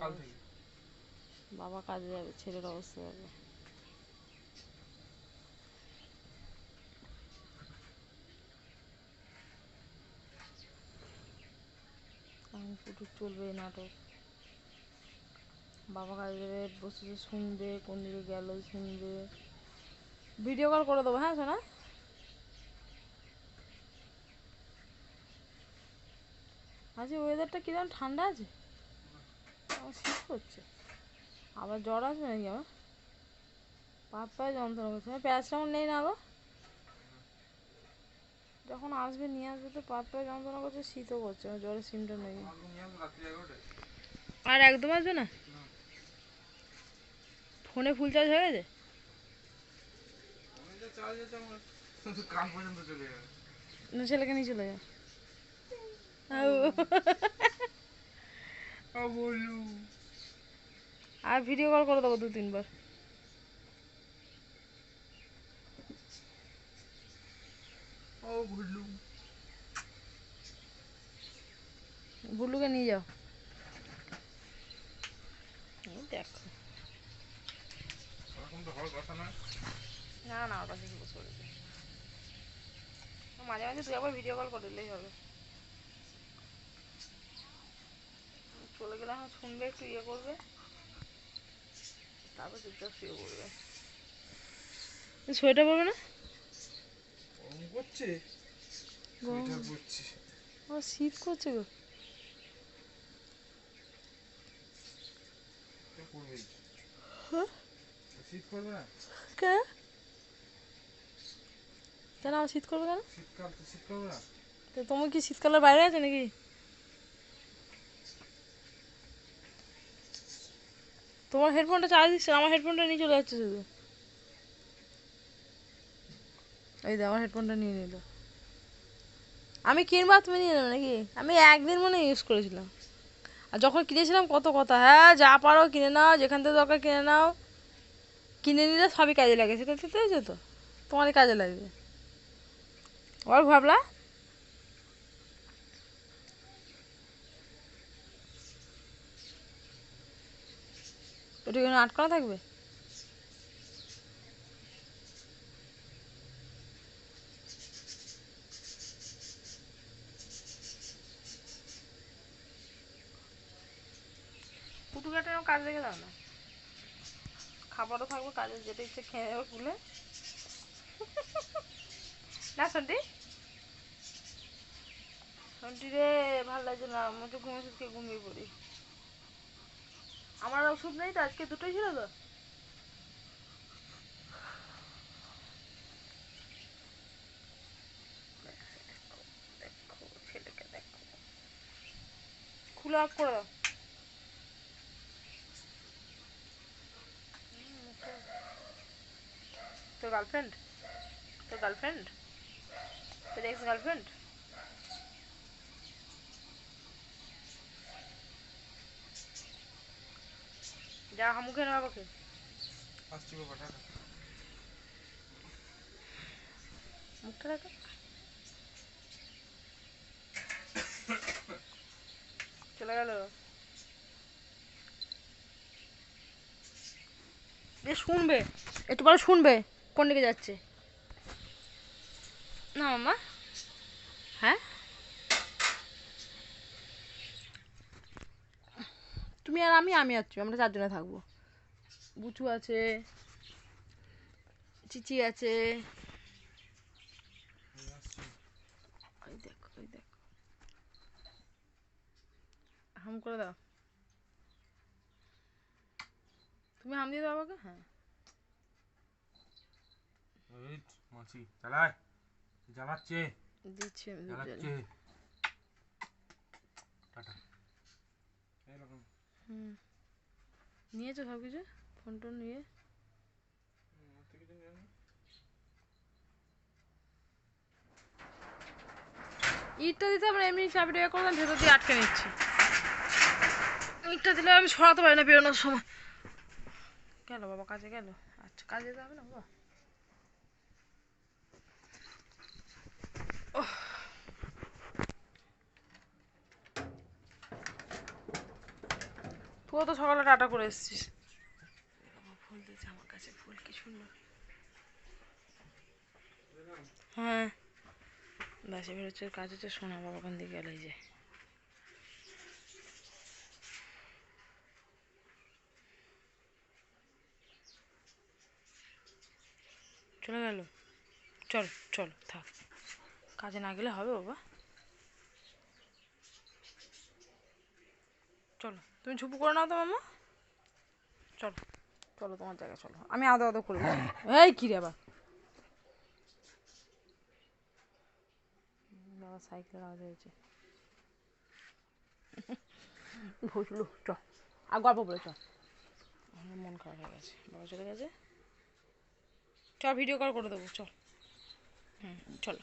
কাল থেকে। বাবা কাজে যাবে ছেলের অবস্থা যাবে এখন শুধু চলবে নাটক। বাবা কাজে যাবে বসে বসে শুনবে কোন দিকে গেল শুনবে। ভিডিও কল করে দেবো হ্যাঁ শোনা আজকে ওয়েদারটা কীরকম ঠান্ডা আছে? আমার শীত করছে। আবার জ্বর আসবে নাকি আমার পা পায়ে যন্ত্রণা করছে। প্যারাসিটামল নেই না গো যখন আসবে, নিয়ে আসবে তো পা পায়ে যন্ত্রণা করছে, শীতও করছে আমার জ্বরের সিমটম নেই। নিয়ে আর একদম আসবে না? ফোনে ফুল চার্জ হয়ে গেছে? আমি যা। চার্জ আছে আর ভিডিও কল করে দেবো দু তিনবার। ও বলু বুলুকে নিয়ে যাও। এই দেখো। ওরকম তো হওয়ার কথা না না বসে মাঝে মাঝে তুই আবার ভিডিও কল করে দিলেই হবে চলে গেলে এখন শুনবে একটু ইয়ে করবে তারপর চুপচাপ শুয়ে পড়বে। সোয়েটার পরবে না? গরম করছে। সোয়েটার পরছি। আমার শীত করছে গো। হ্যাঁ? শীত করবে না? কে? কেন আমার শীত করবে কেন? শীতকাল তো শীত করবে না। তো তোমার কি শীতকালের বাইরে আছে নাকি? তোমার হেডফোনটা চার্জ দিচ্ছে, আমার হেডফোনটা নিয়ে চলে যাচ্ছে শুধু। এই দে আমার হেডফোনটা নিয়ে নিল আমি কিনবা তুমি নিয়ে নেবে নাকি? আমি একদিন মনে ইউজ করেছিলাম। আর যখন কিনেছিলাম, কত কথা। হ্যাঁ যা পারো কিনে নাও, যেখান থেকে দরকার কিনে নাও। কিনে নিলে সবই কাজে লাগে, সেটা তো তোমারই কাজে লাগবে। আবার ভাবলা? ওটা কেন আটকানো থাকবে? পুটু কাজ খাবারও থাকবে যেটা ইচ্ছে খেয়ে খুলে না রে ভালো লাগছে না মনে হচ্ছে ঘুমিয়ে ঘুমিয়ে পড়ি। আমার ওষুধ নেই তো, আজকে দুটোই ছিল তো। খুলে অফ করে তোর গার্লফ্রেন্ড তোর গার্লফ্রেন্ড তোর এক্স গার্লফ্রেন্ড যা মুখে নেওয়া বাবাকে আসছি বাবা টাটা। মুখটা চলে গেল। এ শুনবে একটু পরে শুনবে কোন দিকে যাচ্ছে। না মামা হ্যাঁ? তুমি আর আমি আমি আছি আমরা চারজনে থাকব। বুচু আছে চিচি আছে। ওই দেখো ওই দেখো। হাম করে দাও। তুমি হাম দিয়ে দাও বাবাকে হ্যাঁ। মাছি চালায়। জ্বালাচ্ছে। দিচ্ছি। জ্বালাচ্ছে টাটা এরকম হুম। নিয়েছো সব কিছু ফোন টোন নিয়ে। ইটটা দিতে আমরা এমনি চাবিটা ইয়ে করলাম ভেতর দিয়ে আটকে নিচ্ছি। ইটটা দিলে আমি সরাতে পারি না বেরোনোর সময়। গেল বাবা কাজে গেল। আচ্ছা কাজে যেতে হবে না বাবা? তুইও তো সকালে টাটা করে এসেছিস। ফুল দিয়েছে আমার কাছে ফুল কি সুন্দর হ্যাঁ। দাসে বেরোচ্ছে কাজ হচ্ছে সোনা বাবা ওখান দিয়ে গেল যে। চলে গেল? চল চল, থাক। কাজে না গেলে হবে বাবা। চলো, তুমি ঝুপু করে নাও তো মামা। চলো চলো তোমার জায়গায়, চলো। আমি আদো আদো করে দিচ্ছি। এই কি রে আবার? বাবা, সাইকেলের আওয়াজ হয়েছে। ভুসলু চ। আর গল্প বলে, চ। মন খারাপ হয়ে গেছে। বাবা চলে গেছে। চল ভিডিও কল করে দেবো, চল। হুম, চলো।